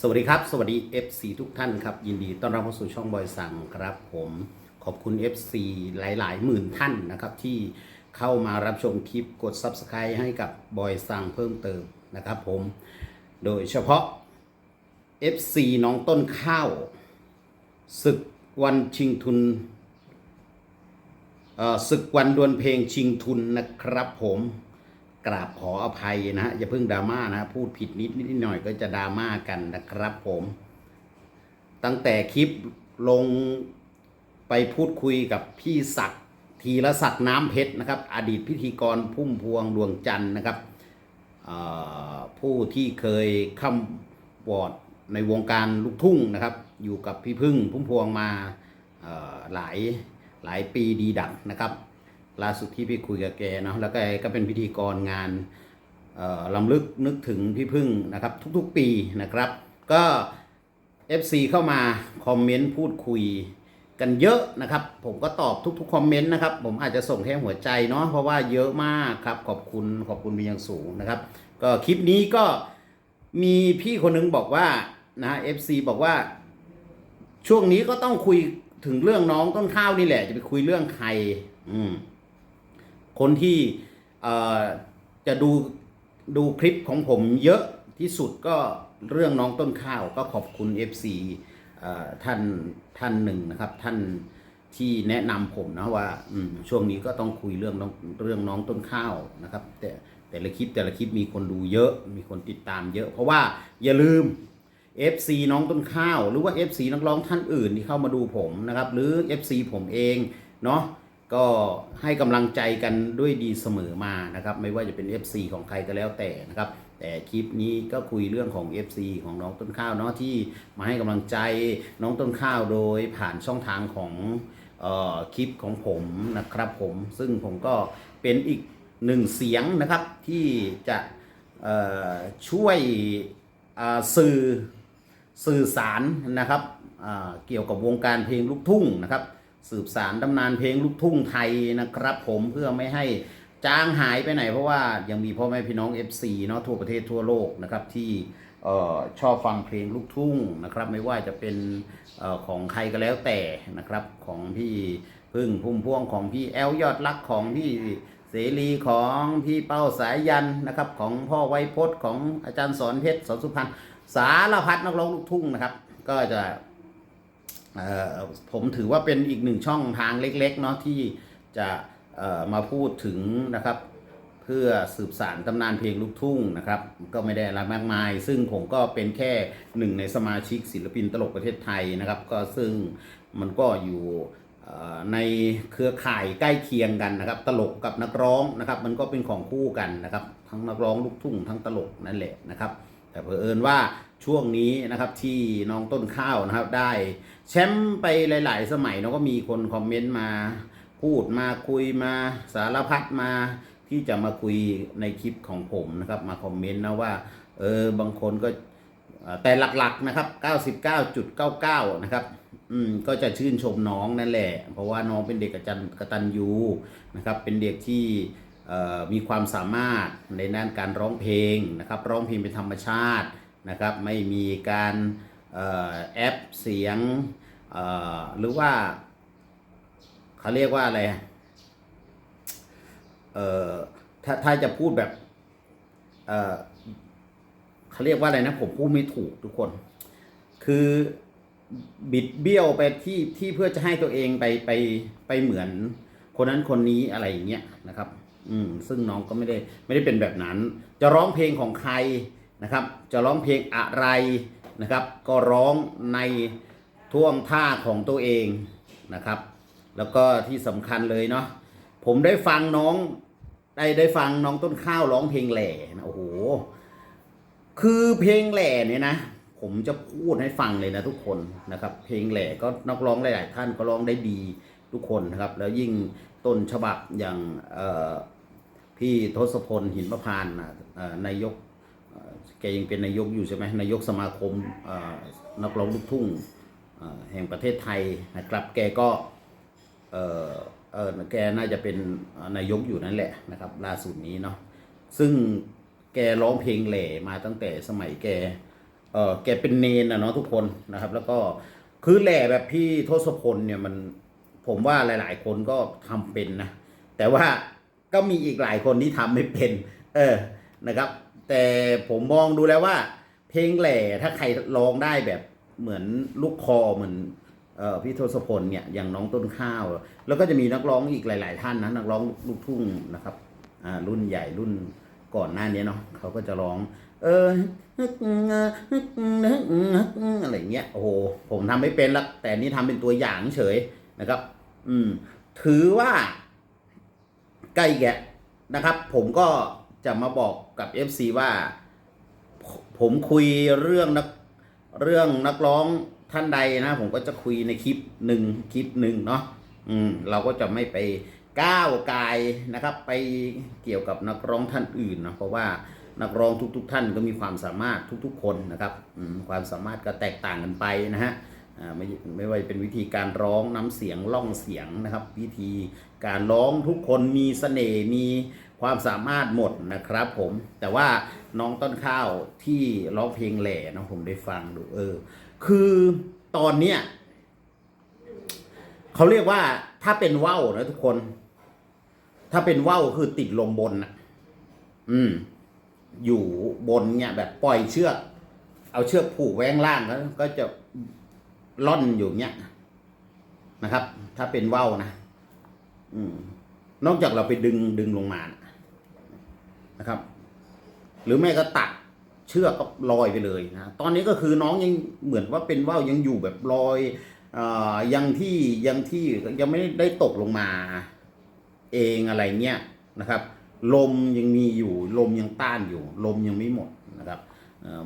สวัสดีครับ สวัสดี FC ทุกท่านครับ ยินดีต้อนรับเข้าสู่ช่องบอยสั่งครับ ผมขอบคุณ FC หลาย ๆ หมื่นท่านนะครับ ที่เข้ามารับชมคลิปกด Subscribe ให้กับบอยสั่งเพิ่มเติมนะครับผมโดยเฉพาะ FC น้องต้นข้าวศึกวันชิงทุนศึกวันดวลเพลงชิงทุนนะครับผม กราบขออภัยนะฮะอย่าเพิ่งดราม่านะพูดผิดนิดนิดหน่อยก็จะดราม่ากันนะครับผม ตั้งแต่คลิปลงไปพูดคุยกับพี่ศักดิ์ธีรศักดิ์น้ำเพชรนะครับ อดีตพิธีกรพุ่มพวงดวงจันทร์นะครับผู้ที่เคยค้ำวอดในวงการลูกทุ่งนะครับ อยู่กับพี่พึ่งพุ่มพวงมาหลายหลายปีดีดักนะครับ ล่าสุดที่พี่คุยกับแกเนาะแล้วแกก็เป็นพิธีกรงานเอ่อลำลึกนึกถึงพี่พึ่งนะครับ ทุกๆปีนะครับ ก็ FC เข้ามาคอมเมนต์พูดคุยกันเยอะนะครับ ผมก็ตอบทุกๆคอมเมนต์นะครับ ผมอาจจะส่งแค่หัวใจเนาะเพราะว่าเยอะมากครับ ขอบคุณขอบคุณเป็นอย่างสูงนะครับ ก็คลิปนี้ก็มีพี่คนหนึงบอกว่านะ FC บอกว่า ช่วงนี้ก็ต้องคุยถึงเรื่องน้องต้นข้าวนี่แหละ จะไปคุยเรื่องใคร อืม คนที่จะดูดูคลิปของผมเยอะที่สุดก็เรื่องน้องต้นข้าวก็ขอบคุณ FC เอ่อท่านท่านหนึ่งนะครับท่านที่แนะนำผมนะว่าช่วงนี้ก็ต้องคุยเรื่องน้องเรื่องน้องต้นข้าวนะครับ แต่แต่ละคลิปแต่ละคลิปมีคนดูเยอะมีคนติดตามเยอะ เพราะว่าอย่าลืม FC น้องต้นข้าว หรือว่า FC นักร้องท่านอื่นที่เข้ามาดูผมนะครับ หรือ FC ผมเองเนาะ ก็ให้กำลังใจกันด้วยดีเสมอมานะครับ ไม่ว่าจะเป็น FC ของใครก็แล้วแต่นะครับ แต่คลิปนี้ก็คุยเรื่องของ FC ของน้องต้นข้าวเนาะที่มาให้กำลังใจน้องต้นข้าวโดยผ่านช่องทางของเออคลิปของผมนะครับผมซึ่งผมก็เป็นอีกหนึ่งเสียงนะครับที่จะเอ่อช่วยอ่าสื่อสื่อสารนะครับอ่าเกี่ยวกับวงการเพลงลูกทุ่งนะครับ สืบสารตำนานเพลงลูกทุ่งไทยนะครับผมเพื่อไม่ให้จางหายไปไหน เพราะว่ายังมีพ่อแม่พี่น้อง FC เนาะทั่วประเทศทั่วโลกนะครับที่ออชอบฟังเพลงลูกทุ่งนะครับไม่ว่าจะเป็นออของใครก็แล้วแต่นะครับของพี่พึ่งพุ่มพวงของพี่แอลยอดรักของพี่เสรีของพี่เป้าสายยันนะครับของพ่อไวยพจน์ของอาจารย์สอนเพชรสอนสุพรรณสารพัดนักร้องลูกทุ่งนะครับก็จะ ผมถือว่าเป็นอีกหนึ่งช่องทางเล็กๆเนาะที่จะมาพูดถึงนะครับ เพื่อสืบสารตำนานเพลงลูกทุ่งนะครับ ก็ไม่ได้อะไรมากมาย ซึ่งผมก็เป็นแค่หนึ่งในสมาชิกศิลปินตลกประเทศไทยนะครับ ก็ซึ่งมันก็อยู่ในเครือข่ายใกล้เคียงกันนะครับ ตลกกับนักร้องนะครับ มันก็เป็นของคู่กันนะครับ ทั้งนักร้องลูกทุ่งทั้งตลกนั่นแหละนะครับ แต่เผอิญว่า ช่วงนี้นะครับที่น้องต้นข้าวนะครับ ได้แชมป์ไปหลาย ๆ สมัยเนาะก็มีคนคอมเมนต์มา พูดมาคุยมาสารพัดมาที่จะมาคุยในคลิปของผมนะครับ มาคอมเมนต์นะว่าเออบางคนก็แต่หลักๆนะครับ 99.99 นะครับ อืม ก็จะชื่นชมน้องนั่นแหละ เพราะว่าน้องเป็นเด็กกตัญกตัญญูนะครับ เป็นเด็กที่มีความสามารถในด้านการร้องเพลงนะครับ ร้องเพลงเป็นธรรมชาติ นะครับ ไม่มีการออแอปเสียงหรือว่าเขาเรียกว่าอะไรเอ่อถ้าถ้าจะพูดแบบเอ่อเขาเรียกว่าอะไรนะผมพูดไม่ถูกทุกคน คือบิดเบี้ยวไปที่ที่เพื่อจะให้ตัวเองไปไปไปเหมือน คนนั้นคนนี้อะไรอย่างเงี้ยนะครับ อืมซึ่งน้องก็ไม่ได้ไม่ได้เป็นแบบนั้น จะร้องเพลงของใคร นะครับ จะร้องเพลงอะไรนะครับ ก็ร้องในท่วงท่าของตัวเองนะครับ แล้วก็ที่สำคัญเลยเนาะผมได้ฟังน้องได้ได้ฟังน้องต้นข้าวร้องเพลงแหล่นะโอ้โหคือเพลงแหล่เนี่ยนะ ผมจะพูดให้ฟังเลยนะทุกคนนะครับ เพลงแหล่ก็นักร้องหลาย ๆ ท่านก็ร้องได้ดีทุกคนนะครับ แล้วยิ่งต้นฉบับอย่างพี่ทศพลหินประพานนายก แกยังเป็นนายกอยู่ใช่ไหมนายกสมาคมนักร้องลูกทุ่งแห่งประเทศไทยนะครับแกก็เออเออแกน่าจะเป็นนายกอยู่นั่นแหละนะครับล่าสุดนี้เนาะซึ่งแกร้องเพลงแหล่มาตั้งแต่สมัยแกเออแกเป็นเนนนะเนาะทุกคนนะครับ แล้วก็คือแหล่แบบพี่ทศพลเนี่ยมันผมว่าหลาย ๆ คนก็ทำเป็นนะแต่ว่าก็มีอีกหลายคนที่ทำไม่เป็น เออนะครับ แต่ผมมองดูแล้วว่า เพลงแหล่ถ้าใครร้องได้แบบเหมือนลูกคอเหมือนเอ่อพี่ทศพลเนี่ยอย่างน้องต้นข้าว แล้วก็จะมีนักร้องอีกหลาย ๆ ท่านนะนักร้องลูกทุ่งนะครับอ่ารุ่นใหญ่รุ่นก่อนหน้านี้เนาะเขาก็จะร้อง เอออะไรเงี้ยโอ้โหผมทำไม่เป็นละแต่นี่ทำเป็นตัวอย่างเฉยนะครับ อืม ถือว่าใกล้แกะนะครับ ผมก็ จะมาบอกกับ FC ว่า ผมคุยเรื่องนักเรื่องนักร้องท่านใดนะ ผมก็จะคุยในคลิปหนึ่งคลิปหนึ่งเนาะอืมเราก็จะไม่ไปก้าวกายนะครับ ไปเกี่ยวกับนักร้องท่านอื่นนะเพราะว่านักร้องทุกๆท่านก็มีความสามารถทุกๆ คนนะครับความสามารถก็แตกต่างกันไปนะฮะไม่ไม่ว่าจะเป็นวิธีการร้องน้ำเสียงล่องเสียงนะครับ วิธีการร้องทุกคนมีเสน่ห์มี ความสามารถหมดนะครับผมแต่ว่าน้องต้นข้าวที่ร้องเพลงแหล่นะผมได้ฟังดูเออ คือตอนเนี้ยเขาเรียกว่าถ้าเป็นว่าวนะทุกคน ถ้าเป็นว่าวคือติดลงบนอะอืม อยู่บนเนี่ยแบบปล่อยเชือกเอาเชือกผูกไว้งล่างแล้วก็จะล่อนอยู่เนี่ยนะครับ ถ้าเป็นว่าวนะอืมนอกจากเราไปดึงดึงลงมานะ นะครับ หรือแม่ก็ตัดเชือกก็ลอยไปเลยนะตอนนี้ก็คือน้องยังเหมือนว่าเป็นว่าวยังอยู่แบบลอยอยังที่ยังที่ยังไม่ได้ตกลงมา เองอะไรเงี้ยนะครับ ลมยังมีอยู่ ลมยังต้านอยู่ ลมยังไม่หมดนะครับ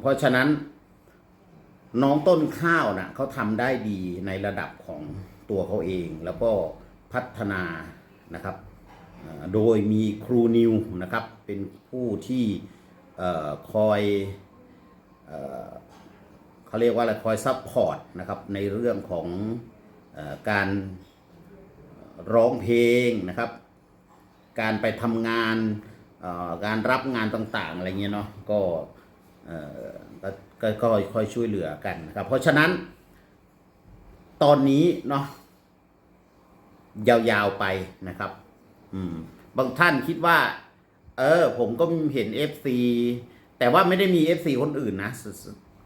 เพราะฉะนั้นน้องต้นข้าวนะเขาทำได้ดีในระดับของตัวเขาเอง แล้วก็พัฒนานะครับ โดยมีครูนิวนะครับ เป็นผู้ที่คอยเขาเรียกว่าอะไรคอยซัพพอร์ตนะครับในเรื่องของอการร้องเพลงนะครับ การไปทำงานการรับงานต่างๆอะไรเงี้ยเนาะก็ก็ก็ก็ค่อยช่วยเหลือกันนะครับ เพราะฉะนั้นตอนนี้เนาะยาวๆไปนะครับ อืม บางท่านคิดว่า เออ ผมก็เห็น FC แต่ว่าไม่ได้มี FC คนอื่นนะ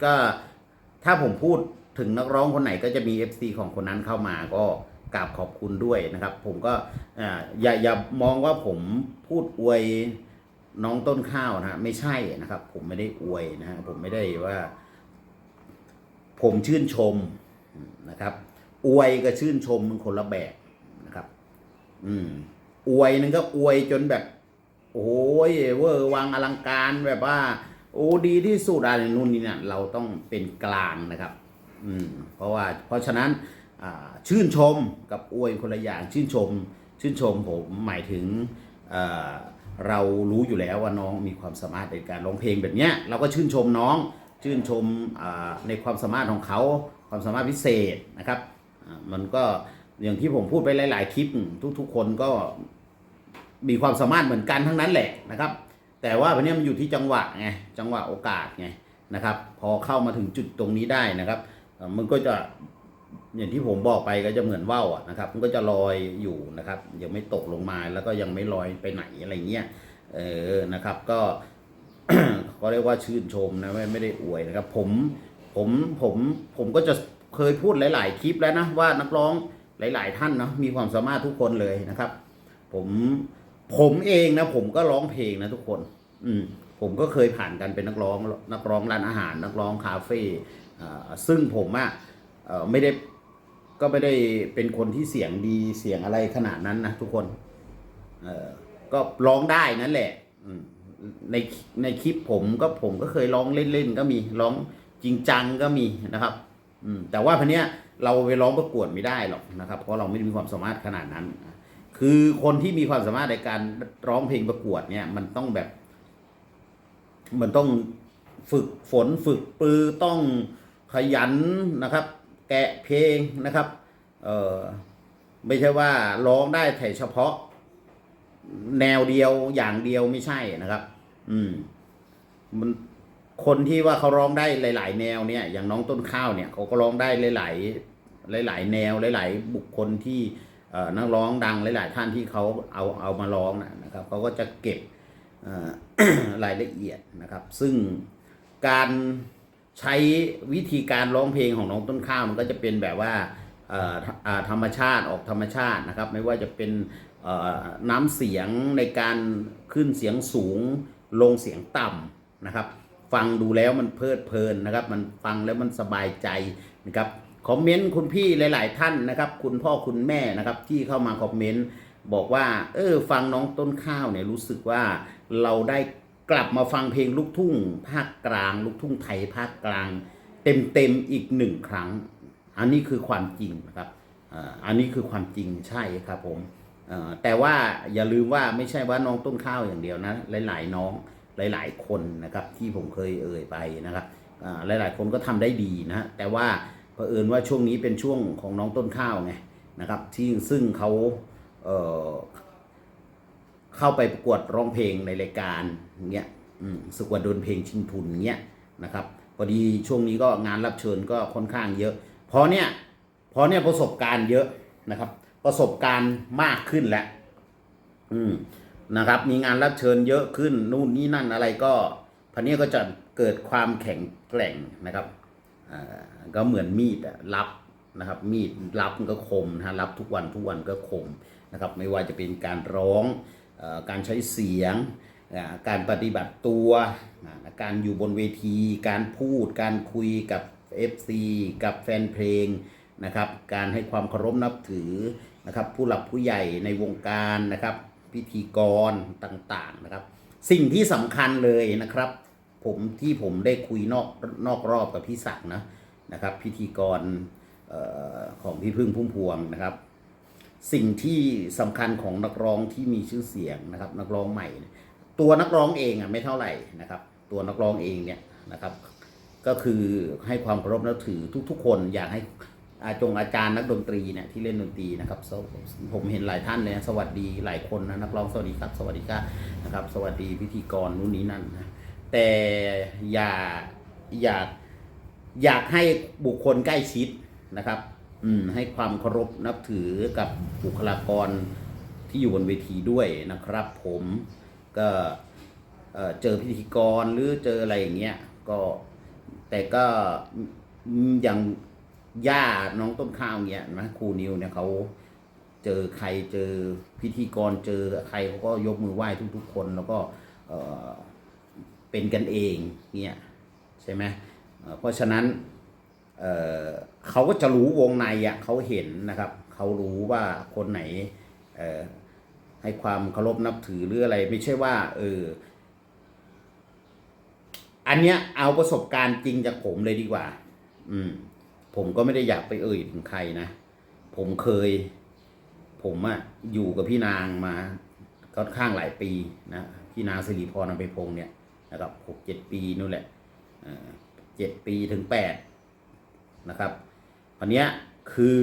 ก็ถ้าผมพูดถึงนักร้องคนไหนก็จะมี FC ของคนนั้นเข้ามาก็กราบขอบคุณด้วยนะครับ ผมก็ออย่าอย่ามองว่าผมพูดอวยน้องต้นข้าวนะ ไม่ใช่นะครับ ผมไม่ได้อวยนะผมไม่ได้ว่า ผมชื่นชมนะครับ อวยกับชื่นชมมันคนละแบบนะครับ อืมอวยนึงก็อวยจนแบบ โอ้ยเวอร์วังอลังการแบบว่า โอ้ดีที่สุดอะไรนู่นนี่เนี่ยเราต้องเป็นกลางนะครับ อืมเพราะว่าเพราะฉะนั้นชื่นชมกับอวยคนละอย่างชื่นชม ชื่นชมผมหมายถึงเออเรารู้อยู่แล้วว่าน้องมีความสามารถในการร้องเพลงแบบเนี้ยเราก็ชื่นชมน้องชื่นชมอ่าในความสามารถของเขาความสามารถพิเศษนะครับมันก็อย่างที่ผมพูดไปหลาย ๆ คลิปทุก ๆ คนก็ มีความสามารถเหมือนกันทั้งนั้นแหละนะครับ แต่ว่าวันนี้มันอยู่ที่จังหวะไงจังหวะโอกาสไงนะครับ พอเข้ามาถึงจุดตรงนี้ได้นะครับ มันก็จะอย่างที่ผมบอกไปก็จะเหมือนว่าวนะครับ มันก็จะลอยอยู่นะครับ ยังไม่ตกลงมาแล้วก็ยังไม่ลอยไปไหนอะไรเงี้ยเออนะครับ ก็ก็เรียกว่าชื่นชมนะไม่ไม่ได้อวยนะครับ ผมผมผมผมก็จะเคยพูดหลาย ๆ คลิปแล้วนะว่านักร้องหลาย ๆ ท่านเนาะมีความสามารถทุกคนเลยนะครับ ผม ผมเองนะผมก็ร้องเพลงนะทุกคน อืมผมก็เคยผ่านกันเป็นนักร้องนักร้องร้านอาหาร นักร้องคาเฟ่ซึ่งผมอะ่ะไม่ได้ก็ไม่ได้เป็นคนที่เสียงดีเสียงอะไรขนาดนั้นนะทุกคนก็ร้องได้นั่นแหละในในคลิปผมก็ผมก็เคยร้องเล่นๆก็มีร้องจริงจังก็มีนะครับแต่ว่าพันเนี้ยเราไปร้องประกวดไม่ได้หรอกนะครับ เพราะเราไม่มีความสามารถขนาดนั้น คือคนที่มีความสามารถในการร้องเพลงประกวดเนี่ยมันต้องแบบ มันต้องฝึกฝนฝึกปือต้องขยันนะครับ แกะเพลงนะครับ เออไม่ใช่ว่าร้องได้แต่เฉพาะ แนวเดียวอย่างเดียวไม่ใช่นะครับ อืม มันคนที่ว่าเขาร้องได้หลาย ๆ แนวเนี่ย อย่างน้องต้นข้าวเนี่ยเขาก็ร้องได้หลาย ๆ หลาย ๆ แนวหลาย ๆ บุคคลที่ นักร้องดังหลาย ๆ ท่านที่เขาเอาเอามาร้องนะครับเขาก็จะเก็บรายละเอียดนะครับ ซึ่งการใช้วิธีการร้องเพลงของน้องต้นข้าวมันก็จะเป็นแบบว่าธรรมชาติออกธรรมชาตินะครับ ไม่ว่าจะเป็นน้ำเสียงในการขึ้นเสียงสูงลงเสียงต่ำนะครับ ฟังดูแล้วมันเพลิดเพลินนะครับ มันฟังแล้วมันสบายใจนะครับ คอมเมนต์คุณพี่หลาย ๆ ท่านนะครับ คุณพ่อคุณแม่นะครับที่เข้ามาคอมเมนต์บอกว่า เออฟังน้องต้นข้าวเนี่ยรู้สึกว่าเราได้กลับมาฟังเพลงลูกทุ่ง ภาคกลาง ลูกทุ่งไทยภาคกลาง เต็ม ๆ อีกหนึ่งครั้ง อันนี้คือความจริงนะครับอันนี้คือความจริงใช่ครับผมแต่ว่าอย่าลืมว่าไม่ใช่ว่าน้องต้นข้าวอย่างเดียวนะ หลาย ๆ น้องหลาย ๆ คนนะครับที่ผมเคยเอ่ยไปนะครับหลาย ๆ คนก็ทำได้ดีนะแต่ว่า เผอิญว่าช่วงนี้เป็นช่วงของน้องต้นข้าวไงนะครับ ที่ซึ่งเขาเเข้าไปประกวดร้องเพลงในรายการเงี้ยสกว่าโดนเพลงชิงทุนเงี้ยนะครับพอดีช่วงนี้ก็งานรับเชิญก็ค่อนข้างเยอะพราะเนี่ยพราะเนี่ยประสบการณ์เยอะนะครับ ประสบการณ์มากขึ้นแล้วอืมนะครับ มีงานรับเชิญเยอะขึ้นนู่นนี่นั่นอะไรก็พันนี้ก็จะเกิดความแข็งแกร่งนะครับ ก็เหมือนมีดอะรับนะครับมีดรับมันก็คมนะฮะรับทุกวันทุกวันก็คมนะครับไม่ว่าจะเป็นการร้องอการใช้เสียง การปฏิบัติตัว การอยู่บนเวที การพูด การคุยกับ FC กับแฟนเพลงนะครับการให้ความเคารพนับถือนะครับผู้หลักผู้ใหญ่ในวงการนะครับพิธีกรต่างๆนะครับ สิ่งที่สำคัญเลยนะครับ ผมที่ผมได้คุยนอกนอกรอบกับพี่ศักดิ์นะนะครับ พิธีกรออของพี่พึ่งพุ่มพวงนะครับ สิ่งที่สำคัญของนักร้องที่มีชื่อเสียงนะครับ นักร้องใหม่ ตัวนักร้องเองอะไม่เท่าไหร่นะครับ ตัวนักร้องเองเนี่ยนะครับ ก็คือให้ความเคารพนับถือทุก ๆ คนอยากให้อาจงอาจารย์นักดนตรีเนี่ยที่เล่นดนตรีนะครับผมเห็นหลายท่านเลยสวัสดีหลายคนนะนักร้องสวัสดีครับ สวัสดีครับนะครับ สวัสดีพิธีกรนู่นนี้นั่นนะ แต่อย่าอยากอยากให้บุคคลใกล้ชิดนะครับ อืมให้ความเคารพนับถือกับบุคลากรที่อยู่บนเวทีด้วยนะครับ ผมก็เจอพิธีกรหรือเจออะไรอย่างเงี้ยก็แต่ก็อืมอย่างย่าน้องต้นข้าวเงี้ยนะครูนิวเนี่ยเขาเจอใครเจอพิธีกรเจอใครเขาก็ยกมือไหว้ทุกๆคน แล้วก็ เป็นกันเองเนี่ยใช่ไหมเพราะฉะนั้นเเขาก็จะรู้วงในอะเขาเห็นนะครับ เขารู้ว่าคนไหนให้ความเคารพนับถือหรืออะไร ไม่ใช่ว่าเอออันเนี้ยเอาประสบการณ์จริงจากผมเลยดีกว่า อืม ผมก็ไม่ได้อยากไปเอ่ยถึงใครนะ ผมเคย ผมอะอยู่กับพี่นางมาค่อนข้างหลายปีนะ พี่นางสิริพรนำไปพงษ์เนี่ย นะครับหกเจ็ดปีนู่นแหละเจ็ดปีถึงแปดนะครับอันนี้คือ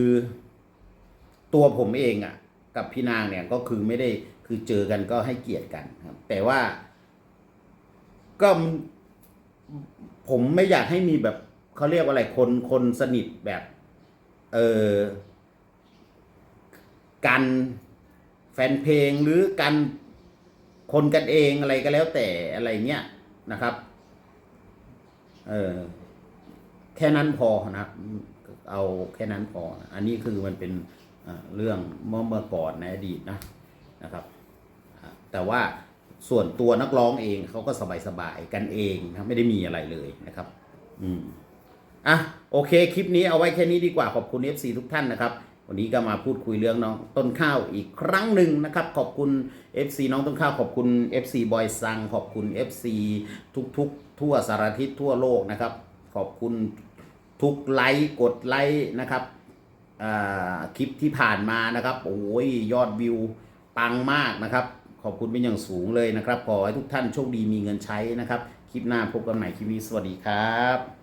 ตัวผมเองอะ่ะกับพี่นางเนี่ยก็คือไม่ได้คือเจอกันก็ให้เกียรติกันครับ แต่ว่าก็ผมไม่อยากให้มีแบบเขาเรียกว่าอะไรคนคนสนิทแบบเออกันแฟนเพลงหรือกันคนกันเองอะไรก็แล้วแต่อะไรเงี้ย นะครับเออแค่นั้นพอนะเอาแค่นั้นพอ อันนี้คือมันเป็นเรื่องเมื่อเมื่อก่อนในอดีตนะนะครับ แต่ว่าส่วนตัวนักร้องเองเขาก็สบายๆกันเองนะไม่ได้มีอะไรเลยนะครับ อืมอะโอเค คลิปนี้เอาไว้แค่นี้ดีกว่าขอบคุณ FC ทุกท่านนะครับ วันนี้ก็มาพูดคุยเรื่องน้องต้นข้าวอีกครั้งหนึ่งนะครับ ขอบคุณ FC น้องต้นข้าวขอบคุณ FC บอยซังขอบคุณ FC ทุกๆทั่วสารทิศทั่วโลกนะครับ ขอบคุณทุกไลค์กดไลค์นะครับคลิปที่ผ่านมานะครับโอ้ยยอดวิวปังมากนะครับ ขอบคุณเป็นอย่างสูงเลยนะครับ ขอให้ทุกท่านโชคดีมีเงินใช้นะครับ คลิปหน้าพบกันใหม่คลิปนี้สวัสดีครับ